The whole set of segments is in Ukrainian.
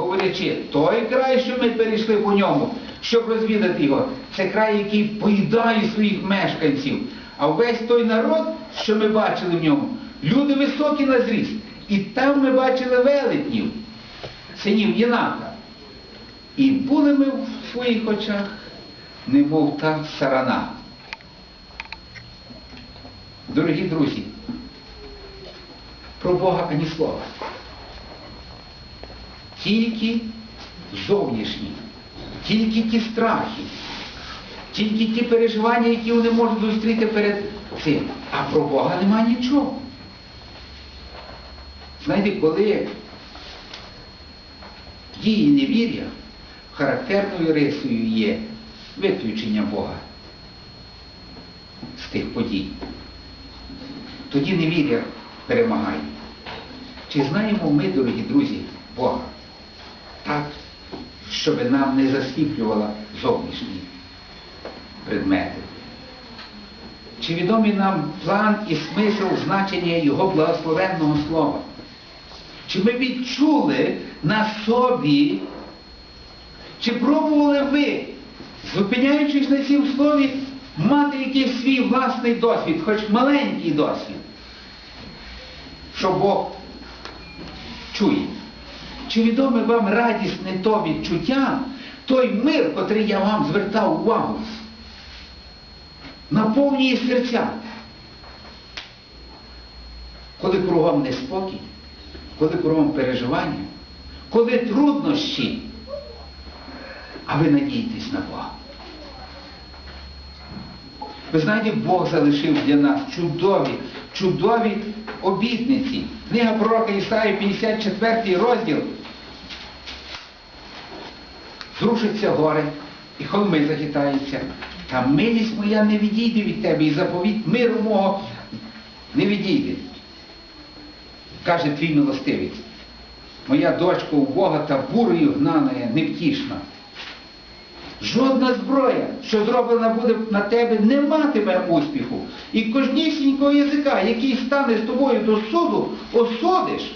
говорячи, той край, що ми перейшли по ньому, щоб розвідати його, це край, який поїдає своїх мешканців. А весь той народ, що ми бачили в ньому, люди високі на зріст. І там ми бачили велетнів, синів Єнака. І були ми в своїх очах, немов та сарана. Дорогі друзі, про Бога ані слова. Тільки зовнішні, тільки ті страхи, тільки ті переживання, які вони можуть зустріти перед цим. А про Бога нема нічого. Знаєте, коли дії невір'я, характерною рисою є виключення Бога з тих подій. Тоді невір'я перемагає. Чи знаємо ми, дорогі друзі, Бога так, щоб нам не засліплювала зовнішні предмети? Чи відомий нам план і смисл значення Його благословенного слова? Чи ми відчули на собі, чи пробували ви, зупиняючись на цім слові, мати якийсь свій власний досвід, хоч маленький досвід, що Бог чує? Чи відоме вам радісне то відчуття, той мир, котрий я вам звертав увагу, наповнює серця? Коли кругом неспокій, коли кругом переживання, коли труднощі, а ви надієтесь на Бога. Ви знаєте, Бог залишив для нас чудові, чудові обітниці. Книга пророка Ісаї, 54 розділ. Зрушаться гори, і холми захитаються. Та милість моя не відійде від тебе, і заповідь миру мого не відійде. Каже твій милостивець. Моя дочка у Бога та бурою гнана невтішна. Жодна зброя, що зроблена буде на тебе, не матиме успіху. І кожнісінького язика, який стане з тобою до суду, осудиш.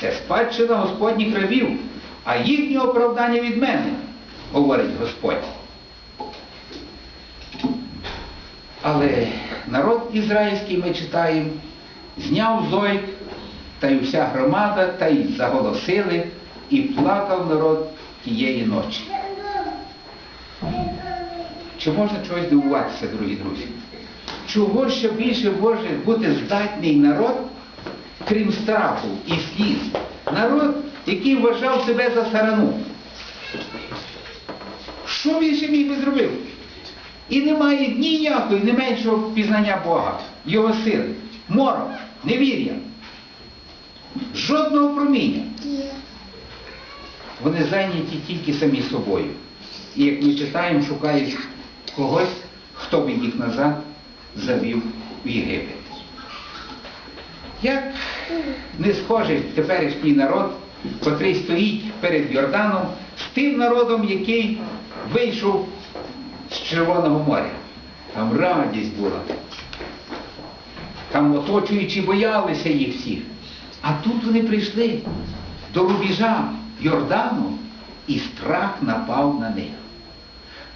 Це спадщина Господніх рабів, а їхнє оправдання від мене, говорить Господь. Але народ ізраїльський, ми читаємо, зняв зойк, та й вся громада, та й заголосили, і плакав народ тієї ночі. Чи можна чогось дивуватися, дорогі друзі? Чого ще більше може бути здатний народ, крім страху і сліз? Народ, який вважав себе за сарану. Що він ще міг би зробив? І немає ніякої, не меншого пізнання Бога, Його сили, морок, невір'я, жодного проміння. Вони зайняті тільки самі собою. І як ми читаємо, шукають когось, хто би їх назад завів в Єгипет. Як не схожий теперішній народ, котрий стоїть перед Йорданом, з тим народом, який вийшов з Червоного моря. Там радість була. Там оточуючі боялися їх всіх. А тут вони прийшли до рубежа Йордану, і страх напав на них.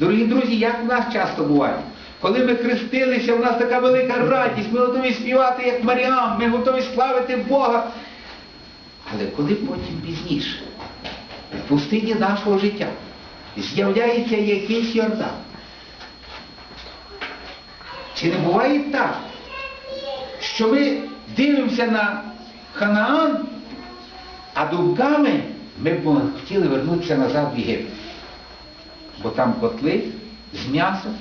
Дорогі друзі, як в нас часто буває, коли ми хрестилися, в нас така велика радість, ми готові співати, як Маріам, ми готові славити Бога. Але коли потім пізніше, в пустині нашого життя, з'являється якийсь Йордан, чи не буває так, що ми дивимося на Ханаан, а думками ми б хотіли вернутися назад в Єгипет. Бо там котли з м'ясом,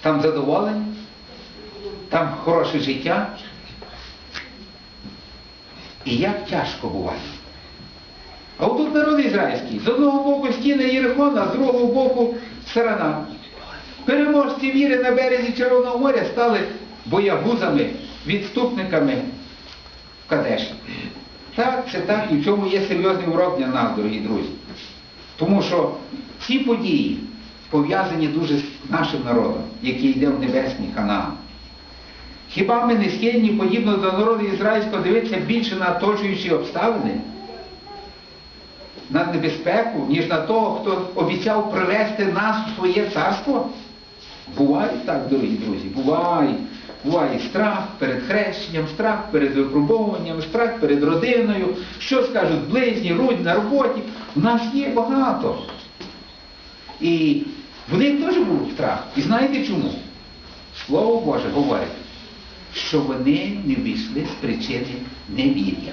там задоволення, там хороше життя. І як тяжко буває. А отут народ ізраїльський, з одного боку стіни Єрихона, з другого боку сарана. Переможці віри на березі Червоного моря стали боягузами, відступниками в Кадеші. Так, це так, і в цьому є серйозний урок для нас, дорогі друзі. Тому що ці події пов'язані дуже з нашим народом, який йде в небесний Ханаан. Хіба ми не схильні, подібно до народу ізраїльського, дивитися більше на оточуючі обставини? на небезпеку, ніж на того, хто обіцяв привести нас у своє царство? Буває так, дорогі друзі, буває. Буває страх перед хрещенням, страх перед випробовуванням, страх перед родиною, що скажуть близні, родні, на роботі. У нас є багато. І в них теж був страх. І знаєте чому? Слово Боже говорить, що вони не вийшли з причини невір'я.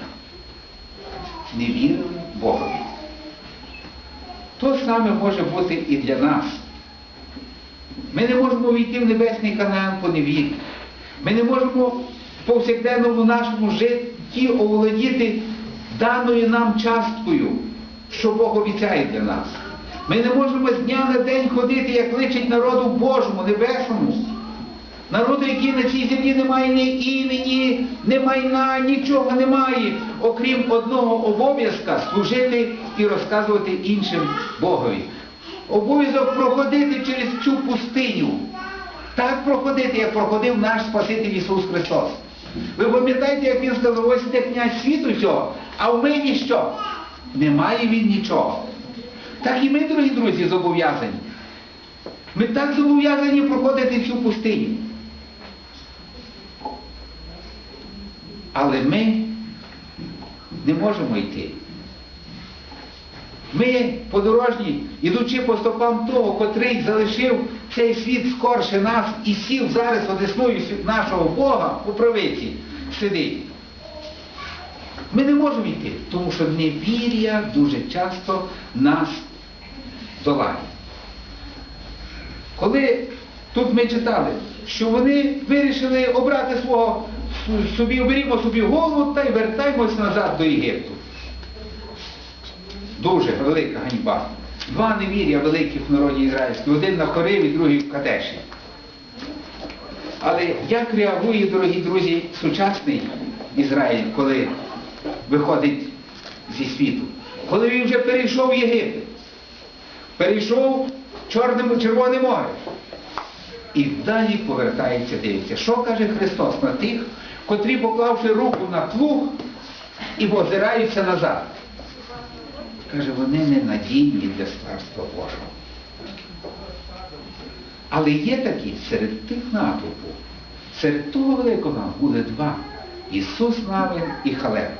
Не вірили Богові. То саме може бути і для нас. Ми не можемо війти в небесний Канаан по невір'ю. Ми не можемо в повсякденному нашому житті оволодіти даною нам часткою, що Бог обіцяє для нас. Ми не можемо з дня на день ходити, як личить народу Божому, небесному. Народу, який на цій землі не має ні імені, ні майна, нічого немає, окрім одного обов'язка служити і розказувати іншим Богові. Обов'язок проходити через цю пустиню. Так проходити, як проходив наш Спаситель Ісус Христос. Ви пам'ятаєте, як Він сказав, ось іде князь світу цього, а в мені що? Немає він нічого. Так і ми, дорогі друзі, зобов'язані. Ми так зобов'язані проходити цю пустиню. Але ми не можемо йти. Ми, подорожні, ідучи по стопам того, котрий залишив цей світ скорше нас і сів зараз одесною нашого Бога у правиці сидить. Ми не можемо йти, тому що невір'я дуже часто нас долає. Коли тут ми читали, що вони вирішили обрати свого собі, оберімо собі голову та й вертаємось назад до Єгипту. Дуже велика ганьба. Два невір'я великих в народі ізраїльській, один на Хорив і другий в Кадеші. Але як реагує, дорогі друзі, сучасний Ізраїль, коли виходить зі світу? Коли він вже перейшов Єгипет, перейшов Чорне Червоне море. І далі повертається, дивиться. Що каже Христос на тих, котрі, поклавши руку на плуг і озираються назад? Каже, вони не надійні для Царства Божого. Але є такі серед тих натовпу, серед того великого були два. Ісус Навин і Халев.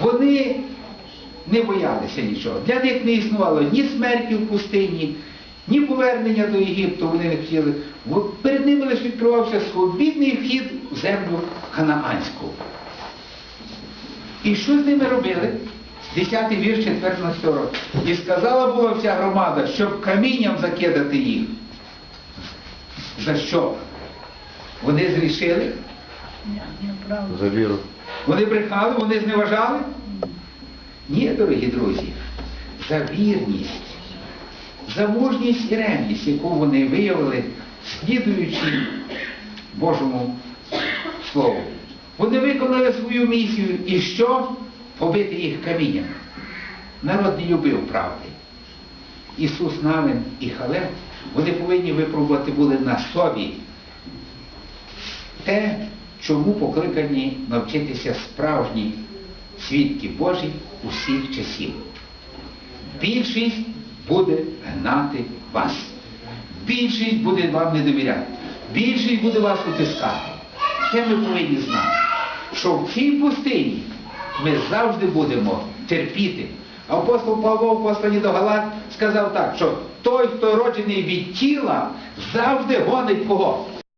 Вони не боялися нічого. Для них не існувало ні смерті в пустині, ні повернення до Єгипту вони не хотіли. Бо Перед ними лише відкривався свобідний вхід в землю ханаанську. І що з ними робили? 10 вірш 14 року. І сказала була вся громада, щоб камінням закидати їх. За що? Вони зрішили? За віру. Вони брехали, вони зневажали? Ні, дорогі друзі, за вірність, за мужність і ревність, яку вони виявили, слідуючи Божому Слову. Вони виконали свою місію і що? Побити їх камінням. Народ не любив правди. Ісус Навин і Халев, вони повинні випробувати були на собі те, чому покликані навчитися справжні свідки Божі усіх часів. Більшість буде гнати вас. Більшість буде вам не довіряти. Більшість буде вас утискати. Це ми повинні знати, що в цій пустині ми завжди будемо терпіти. Апостол Павло в посланні до Галат сказав так, що той, хто роджений від тіла, завжди гонить кого?